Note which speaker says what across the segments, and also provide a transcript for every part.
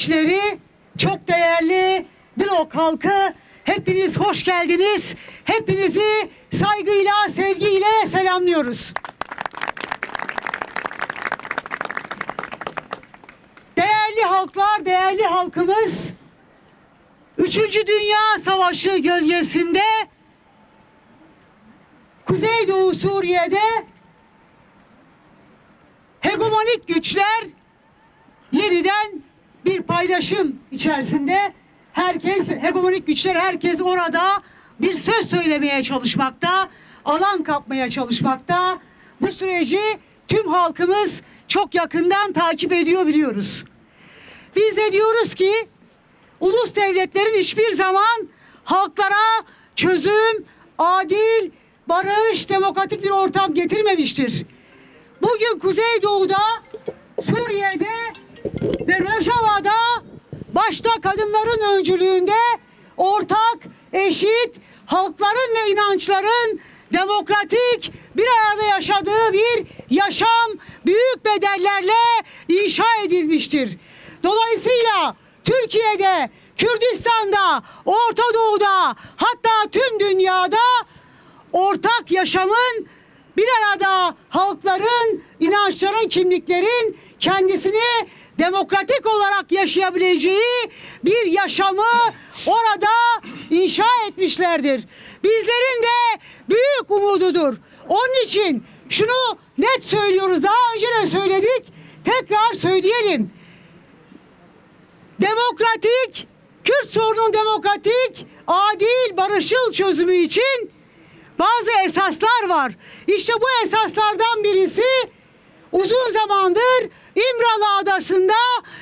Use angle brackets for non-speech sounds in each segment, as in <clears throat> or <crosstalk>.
Speaker 1: emekçileri, çok değerli blok halkı, hepiniz hoş geldiniz. Hepinizi saygıyla, sevgiyle selamlıyoruz. Değerli halklar, değerli halkımız, Üçüncü Dünya Savaşı gölgesinde Kuzeydoğu Suriye'de hegemonik güçler yeniden bir paylaşım içerisinde herkes hegemonik güçler herkes orada bir söz söylemeye çalışmakta, alan kapmaya çalışmakta. Bu süreci tüm halkımız çok yakından takip ediyor biliyoruz. Biz de diyoruz ki ulus devletlerin hiçbir zaman halklara çözüm, adil, barış, demokratik bir ortam getirmemiştir. Bugün Kuzeydoğu'da, Suriye'de ve Rojava'da başta kadınların öncülüğünde ortak, eşit, halkların ve inançların demokratik bir arada yaşadığı bir yaşam büyük bedellerle inşa edilmiştir. Dolayısıyla Türkiye'de, Kürdistan'da, Orta Doğu'da hatta tüm dünyada ortak yaşamın bir arada halkların, inançların, kimliklerin kendisini demokratik olarak yaşayabileceği bir yaşamı orada inşa etmişlerdir. Bizlerin de büyük umududur. Onun için şunu net söylüyoruz. Daha önce de söyledik. Tekrar söyleyelim. Demokratik, Kürt sorunun demokratik, adil, barışçıl çözümü için bazı esaslar var. İşte bu esaslardan birisi uzun zamandır İmralı Adası'nda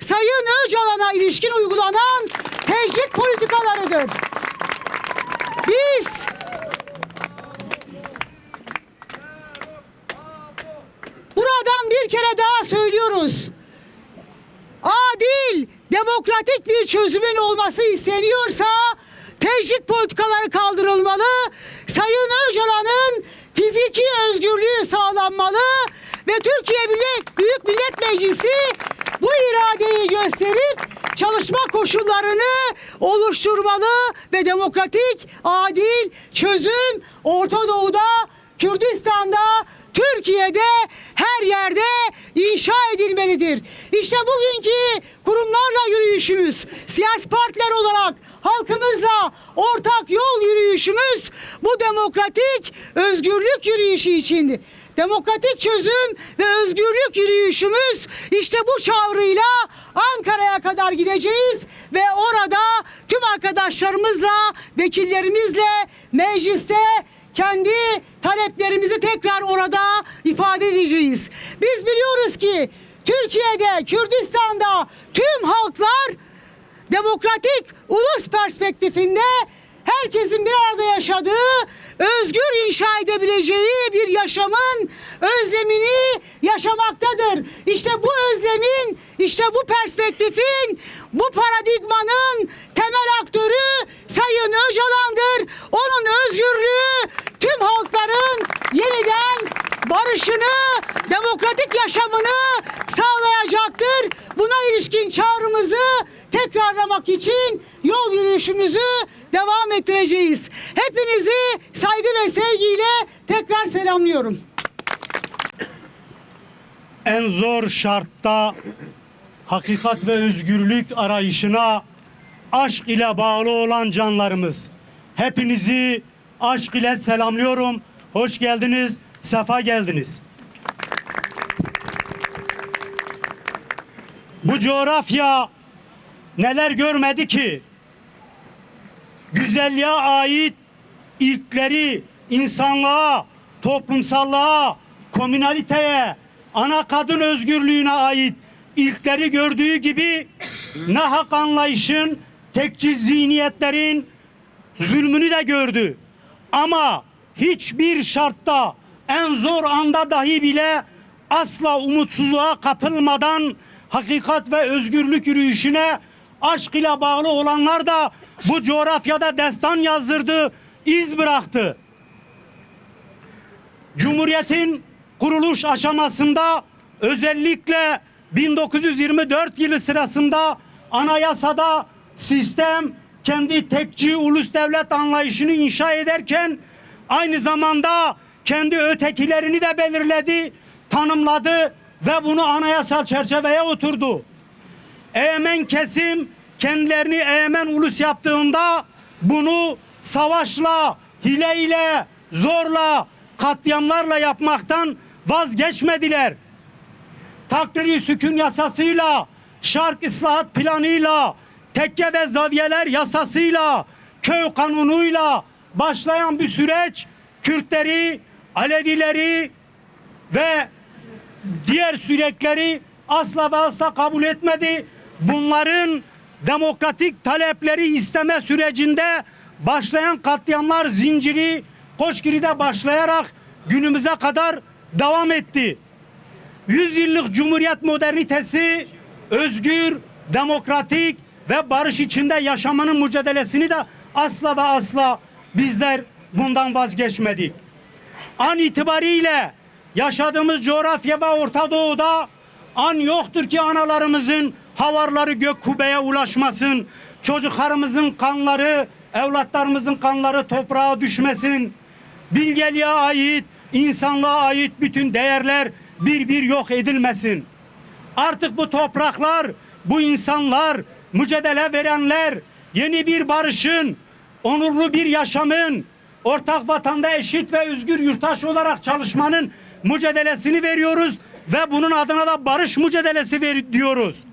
Speaker 1: Sayın Öcalan'a ilişkin uygulanan tecrit politikalarıdır. Biz buradan bir kere daha söylüyoruz. Adil, demokratik bir çözümün olması isteniyorsa tecrit politikaları kaldırılmalı. Sayın Öcalan'ın fiziki özgürlüğü sağlanmalı ve Türkiye Millet, Büyük Millet Meclisi bu iradeyi gösterip çalışma koşullarını oluşturmalı ve demokratik, adil çözüm Orta Doğu'da, Kürdistan'da, Türkiye'de her yerde inşa edilmelidir. İşte bugünkü kurumlarla yürüyüşümüz, siyasi partiler olarak halkımızla ortak yol yürüyüşümüz bu demokratik özgürlük yürüyüşü içindi. Demokratik çözüm ve özgürlük yürüyüşümüz işte bu çağrıyla Ankara'ya kadar gideceğiz ve orada tüm arkadaşlarımızla, vekillerimizle mecliste kendi taleplerimizi tekrar orada ifade edeceğiz. Biz biliyoruz ki Türkiye'de, Kürdistan'da tüm halklar demokratik ulus perspektifinde herkesin bir arada yaşadığı, özgür inşa edebileceği bir yaşamın özlemini yaşamaktadır. İşte bu özlemin, işte bu perspektifin, bu paradigmanın temel aktörü Sayın Öcalan'dır. Onun özgürlüğü tüm halkların yeniden barışını, demokratik yaşamını sağlayacaktır. Buna ilişkin çağrımızı tekrarlamak için yol yürüyüşümüzü devam ettireceğiz. Hepinizi saygı ve sevgiyle tekrar selamlıyorum.
Speaker 2: en zor şartta hakikat ve özgürlük arayışına aşk ile bağlı olan canlarımız. Hepinizi aşk ile selamlıyorum. Hoş geldiniz, sefa geldiniz. Bu coğrafya neler görmedi ki? Güzelliğe ait ilkleri insanlığa, toplumsallığa, komünaliteye, ana kadın özgürlüğüne ait ilkleri gördüğü gibi <clears throat> nahak anlayışın, tekçi zihniyetlerin zulmünü de gördü. Ama hiçbir şartta en zor anda dahi bile asla umutsuzluğa kapılmadan hakikat ve özgürlük yürüyüşüne aşk ile bağlı olanlar da bu coğrafyada destan yazdırdı, iz bıraktı. Cumhuriyetin kuruluş aşamasında özellikle 1924 yılı sırasında anayasada sistem kendi tekçi ulus devlet anlayışını inşa ederken aynı zamanda kendi ötekilerini de belirledi, tanımladı ve bunu anayasal çerçeveye oturdu. Eğmen kesim kendilerini Eğmen ulus yaptığında bunu savaşla, hileyle, zorla, katliamlarla yapmaktan vazgeçmediler. Takdiri sükun yasasıyla, şark ıslahat planıyla, tekke ve zaviyeler yasasıyla, köy kanunuyla başlayan bir süreç Kürtleri, Alevileri ve diğer sürekleri asla ve asla kabul etmedi. Bunların demokratik talepleri isteme sürecinde başlayan katliamlar zinciri Koşgiri'de başlayarak günümüze kadar devam etti. Yüzyıllık cumhuriyet modernitesi özgür, demokratik ve barış içinde yaşamanın mücadelesini de asla ve asla bizler bundan vazgeçmedik. An itibariyle yaşadığımız coğrafya ve Orta Doğu'da an yoktur ki analarımızın havarları gök kubbeye ulaşmasın. Çocuklarımızın kanları, evlatlarımızın kanları toprağa düşmesin. Bilgeliğe ait, insanlığa ait bütün değerler bir bir yok edilmesin. Artık bu topraklar, bu insanlar, mücadele verenler yeni bir barışın, onurlu bir yaşamın, ortak vatanda eşit ve özgür yurttaş olarak çalışmanın mücadelesini veriyoruz ve bunun adına da barış mücadelesi ver diyoruz.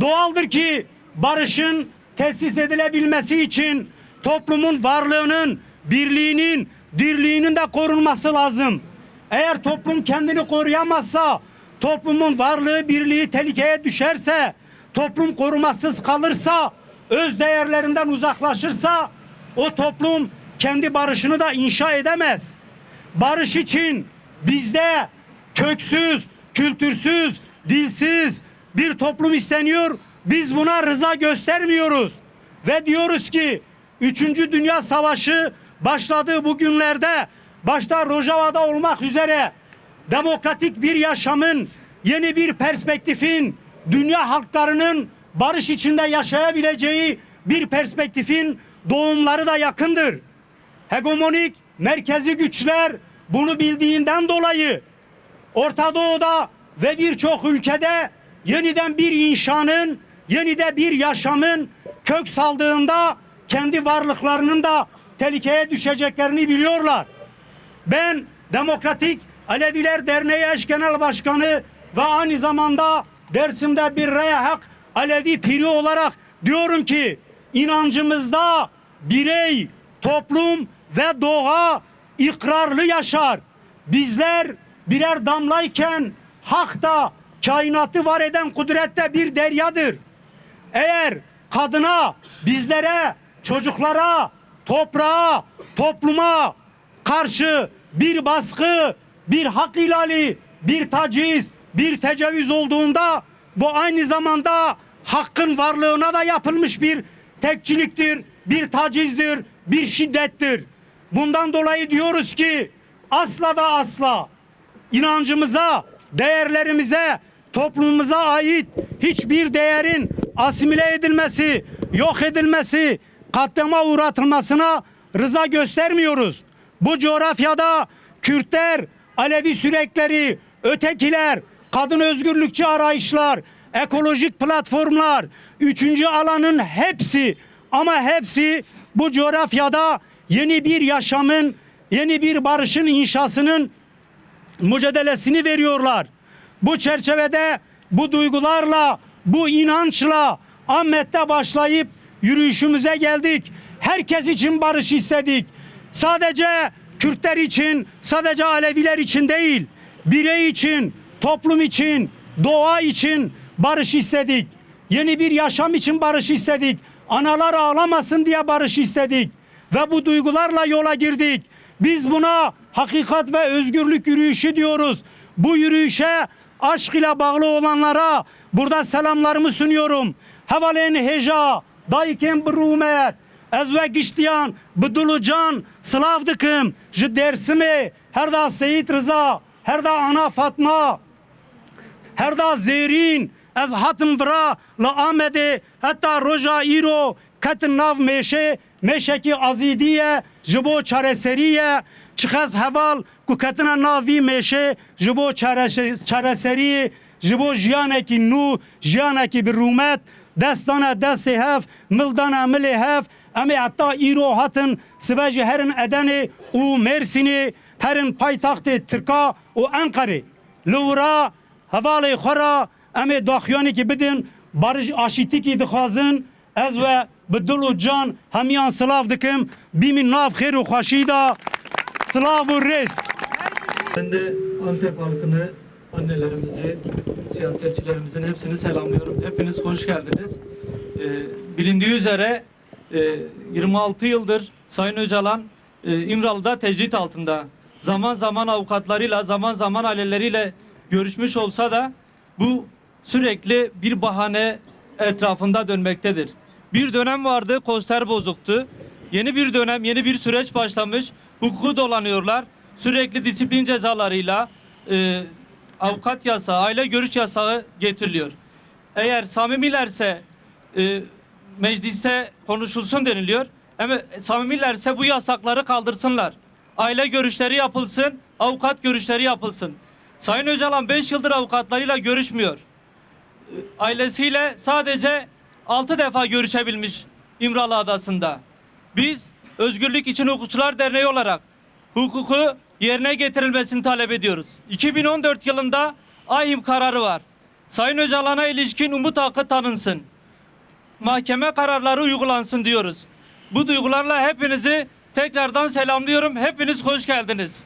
Speaker 2: Doğaldır ki barışın tesis edilebilmesi için toplumun varlığının, birliğinin, dirliğinin de korunması lazım. Eğer toplum kendini koruyamazsa, toplumun varlığı, birliği tehlikeye düşerse, toplum korumasız kalırsa, öz değerlerinden uzaklaşırsa o toplum kendi barışını da inşa edemez. Barış için bizde köksüz, kültürsüz, dilsiz bir toplum isteniyor. Biz buna rıza göstermiyoruz. Ve diyoruz ki 3. Dünya Savaşı başladığı bu günlerde başta Rojava'da olmak üzere demokratik bir yaşamın, yeni bir perspektifin, dünya halklarının barış içinde yaşayabileceği bir perspektifin doğumları da yakındır. Hegemonik merkezi güçler bunu bildiğinden dolayı Orta Doğu'da ve birçok ülkede yeniden bir inşanın, yeniden bir yaşamın kök saldığında kendi varlıklarının da tehlikeye düşeceklerini biliyorlar. Ben Demokratik Aleviler Derneği Eş Genel Başkanı ve aynı zamanda Dersim'de bir Reyak Alevi piri olarak diyorum ki inancımızda birey, toplum ve doğa ikrarlı yaşar. Bizler birer damlayken hak da kainatı var eden kudrette bir deryadır. Eğer kadına, bizlere, çocuklara, toprağa, topluma karşı bir baskı, bir hak ihlali, bir taciz, bir tecavüz olduğunda bu aynı zamanda hakkın varlığına da yapılmış bir tekçiliktir, bir tacizdir, bir şiddettir. Bundan dolayı diyoruz ki asla ve asla inancımıza, değerlerimize, toplumumuza ait hiçbir değerin asimile edilmesi, yok edilmesi, katliama uğratılmasına rıza göstermiyoruz. Bu coğrafyada Kürtler, Alevi sürekleri, ötekiler, kadın özgürlükçü arayışlar, ekolojik platformlar, üçüncü alanın hepsi ama hepsi bu coğrafyada yeni bir yaşamın, yeni bir barışın inşasının mücadelesini veriyorlar. Bu çerçevede bu duygularla, bu inançla Ahmet'te başlayıp yürüyüşümüze geldik. Herkes için barış istedik. Sadece Kürtler için, sadece Aleviler için değil, birey için, toplum için, doğa için barış istedik. Yeni bir yaşam için barış istedik. Analar ağlamasın diye barış istedik. ve bu duygularla yola girdik. Biz buna hakikat ve özgürlük yürüyüşü diyoruz. Bu yürüyüşe aşk ile bağlı olanlara burada selamlarımı sunuyorum. Havalen heja, dayken brumet, ez ve giştiyan, bidulucan, sılav dikim, ji dersimi, her da Seyit Rıza, her da Ana Fatma, her da zêrîn ez hatim vira li Amedê heta roja îro ketin nav mêşe mêşekî azîdî ye ji bo çareserî çixez heval ku ketine nav vî mêşe ji bo çare- çareserî ji bo jiyanekî nû jiyanekî bi rûmet destana destê hev mildana milê hev em heta îro hatin sibe ji herin Edenê û Mêrsînê herin paytaxtê Tirka û Enqerê li wira hevalê xwe ra em ê daxuyanekî bidin barij aşîtikî dixwazin ez ve dil û can hemiyan silav dikim bîmîn nav xêr û xweşî da silav û rêz
Speaker 3: Ben de Antep halkını, annelerimizi, siyasetçilerimizin hepsini selamlıyorum. Hepiniz hoş geldiniz. Ee, bilindiği üzere e, 26 yıldır Sayın Öcalan e, İmralı'da tecrit altında. Zaman zaman avukatlarıyla, zaman zaman aileleriyle görüşmüş olsa da bu sürekli bir bahane etrafında dönmektedir. Bir dönem vardı, konser bozuktu. Yeni bir dönem, yeni bir süreç başlamış. Hukuku dolanıyorlar. Sürekli disiplin cezalarıyla e, avukat yasağı, aile görüş yasağı getiriliyor. Eğer samimilerse e, mecliste konuşulsun deniliyor. Ama samimilerse bu yasakları kaldırsınlar. Aile görüşleri yapılsın, avukat görüşleri yapılsın. Sayın Öcalan 5 yıldır avukatlarıyla görüşmüyor ailesiyle sadece 6 defa görüşebilmiş İmralı Adası'nda. Biz Özgürlük İçin Hukukçular Derneği olarak hukuku yerine getirilmesini talep ediyoruz. 2014 yılında AYİM kararı var. Sayın Öcalan'a ilişkin umut hakkı tanınsın. Mahkeme kararları uygulansın diyoruz. Bu duygularla hepinizi tekrardan selamlıyorum. Hepiniz hoş geldiniz.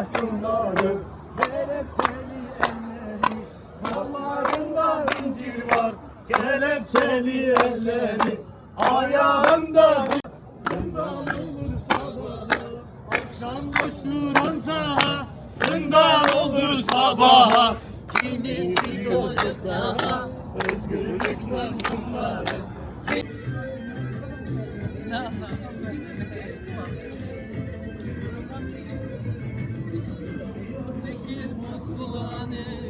Speaker 4: Mahkumları, kelepçeli elleri, kollarında zincir var, kelepçeli elleri, ayağında zindan olur sabahı. Akşam koşuransa zindan olur sabaha Kimisi çocuk daha özgürlük bunlara